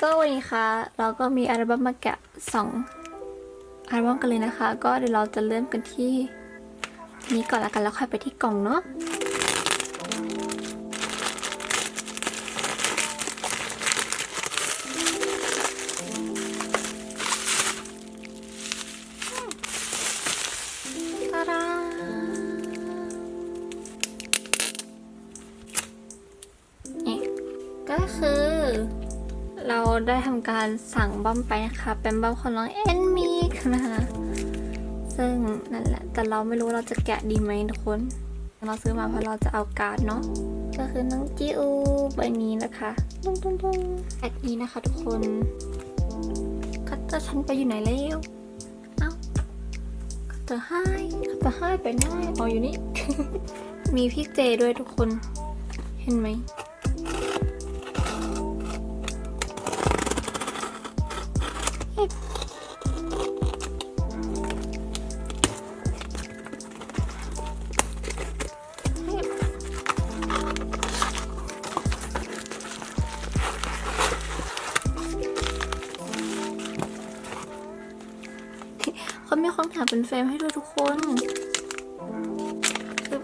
ก็วันนี้ค่ะ เราก็มีอัลบั้มมาแกะสองอัลบั้มกันเลยนะคะ ก็เดี๋ยวเราจะเริ่มกันที่นี้ก่อนละกันแล้วค่อยไปที่กล่องเนาะตาดานี่ก็คือ เราได้ทำการสั่งบัมไปนะคะ เป็นบัมของน้องเอ็นมีนะคะ ซึ่งนั่นแหละ แต่เราไม่รู้เราจะแกะดีไหมทุกคน เราซื้อมาเพราะเราจะเอาการ์ดเนาะ ก็คือน้องจิวใบนี้นะคะตุ้งตุ้งตุ้งแอกนี้นะคะทุกคนคัตเตอร์ฉันไปอยู่ไหนแล้วเอ้าคัตเตอร์ให้คัตเตอร์ให้ไปได้อ๋ออยู่นี่ มีพี่เจด้วยทุกคน เห็นไหม เขามีคนแถมเป็นเฟรมให้ด้วยทุกคนบ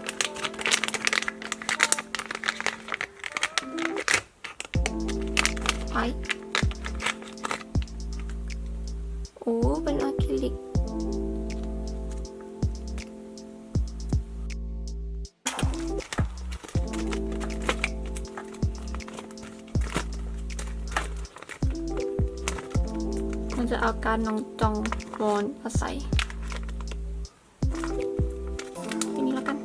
ไป อาการน้องจองวอนมาใส่อันนี้แล้วกัน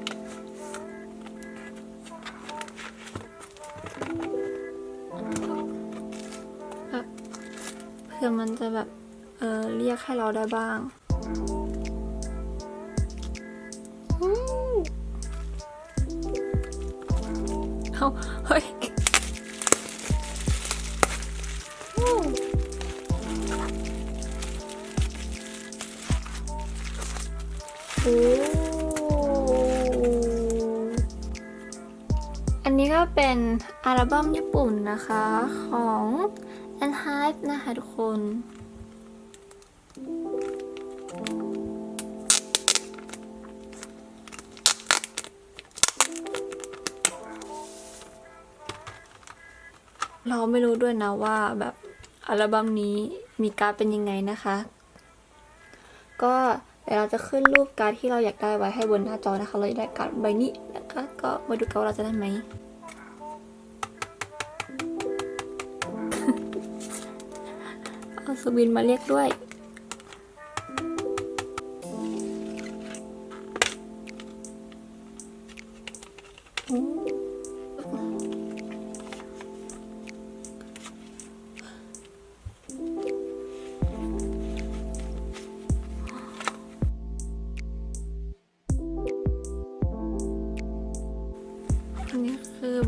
แบบเพื่อมันจะแบบ เออเรียกให้เราได้บ้างเอาเฮ้ย โอ้อันนี้ก็เป็นอัลบั้มญี่ปุ่นนะคะของ a n h y p e นะคะทุกคนเราไม่รู้ด้วยนะว่าแบบอัลบั้มนี้มีการเป็นยังไงนะคะ ก็ แต่เราจะขึ้นรูปการ์ดที่เราอยากได้ไว้ให้บนหน้าจอนะคะ เราอยากได้การ์ดใบนี้นะคะก็มาดูกันว่าเราจะได้ไหมเอาสวินมาเรียกด้วย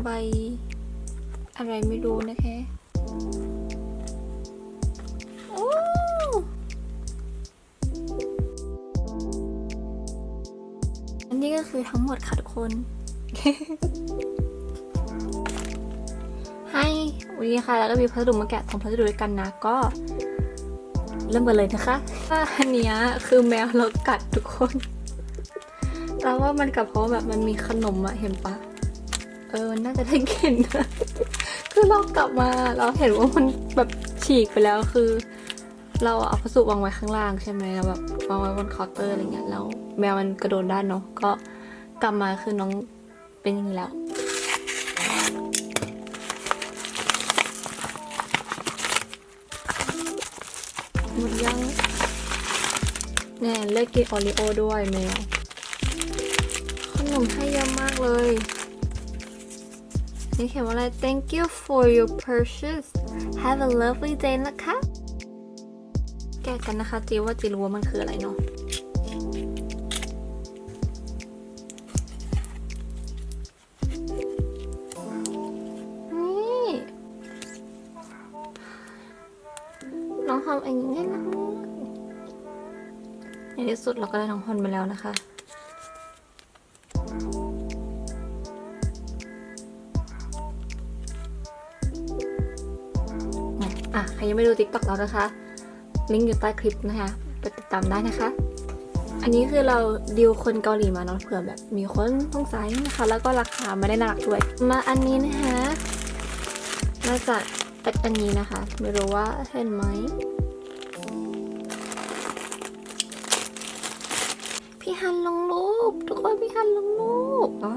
ใบ อะไรไม่รู้นะคะโอ้อันนี้ก็คือทั้งหมดค่ะทุกคนให้วันนี้ค่ะ แล้วก็มีพัสดุมาแกะของพัสดุด้วยกันนะ ก็เริ่มกันเลยนะคะว่าอันเนี้ยคือแมวเรากัดทุกคนเราว่ามันกับเพราะแบบมันมีขนมอะเห็นปะ เออน่าจะได้กินนะคือเรากลับมาเราเห็นว่ามันแบบฉีกไปแล้วคือ เราเอาพัสดุวางไว้ข้างล่างใช่ไหมแล้วแบบวางไว้บนเคาน์เตอร์อะไรเงี้ยแล้วแมวมันกระโดดด้านเนาะก็กลับมาคือน้องเป็นอย่างนี้แล้วหมดยังแน่เลิกกินโอริโอด้วยแมวขนมให้เยอะมากเลย นี่เขียนว่าอะไร thank you for your purchase have a lovely day นะคะ แกะกันนะคะจีว่าจีรู้ว่ามันคืออะไรเนาะนี่น้องทำเองง่ายมากในที่สุดเราก็ได้น้องฮอนไปแล้วนะคะ อะใครยังไม่ดู TikTok เรานะคะ ลิงก์อยู่ใต้คลิปนะคะ ไปติดตามได้นะคะ อันนี้คือเราดิวคนเกาหลีมาเนาะเผื่อแบบมีคนสงสัยนะคะ แล้วก็ราคาไม่ได้หนักด้วย มาอันนี้นะคะมาจากแพ็คอันนี้นะคะ ไม่รู้ว่าเห็นไหมพี่ฮันลงรูปทุกคนพี่ฮันลงรูปก็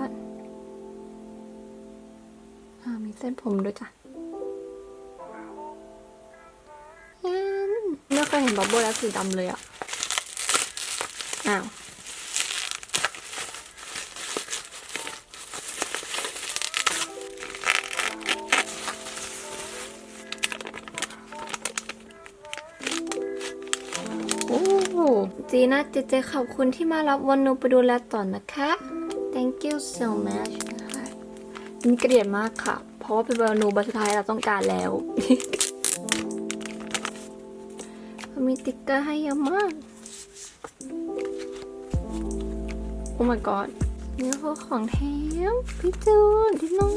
อ่ามีเส้นผมด้วยจ้ะ ยเห็นบับเบิ้ลแล้วสีดำเลยอะอ้าวโอ้จีน่าเจเจขอบคุณที่มารับวันนูไปดูแลต่อนะคะ thank you so much นะคะเป็นเกลียดมากค่ะ เพราะว่าเป็นวันนูบัตสุดท้ายเราต้องการแล้ว มีติ๊กเกอร์ให้เยอะมาก โอ้ my god นี่คือของแถมพี่จูนที่โน่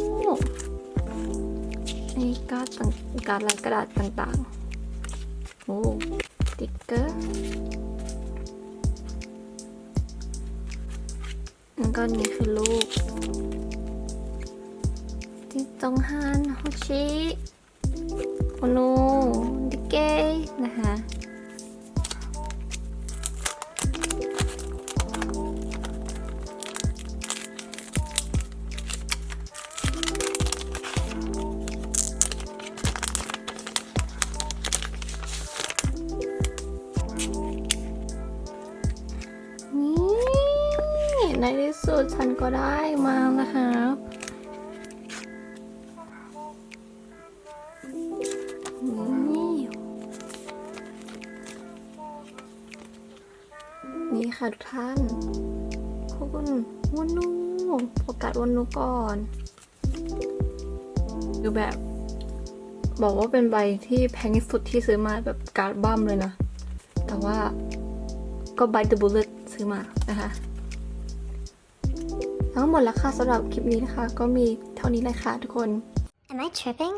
ในการ์ดต่างการดลายกระดาษต่างๆ โอ้ติ๊กเกอร์แล้วก็นี่คือลูกจิจงฮันโฮชิโอโนดิเกนะคะ ที่สุดฉันก็ได้มานะคะนี่นี่ค่ะทุกท่านคุณวนนูโฟกัสวนนูก่อนคือแบบ บอกว่าเป็นใบที่แพงที่สุดที่ซื้อมาแบบการ์ดบัมเลยนะ แต่ว่าก็ Bite the Bullet ซื้อมานะคะ ทั้งหมดแล้วค่ะสำหรับคลิปนี้นะคะ ก็มีเท่านี้เลยค่ะทุกคน Am I tripping?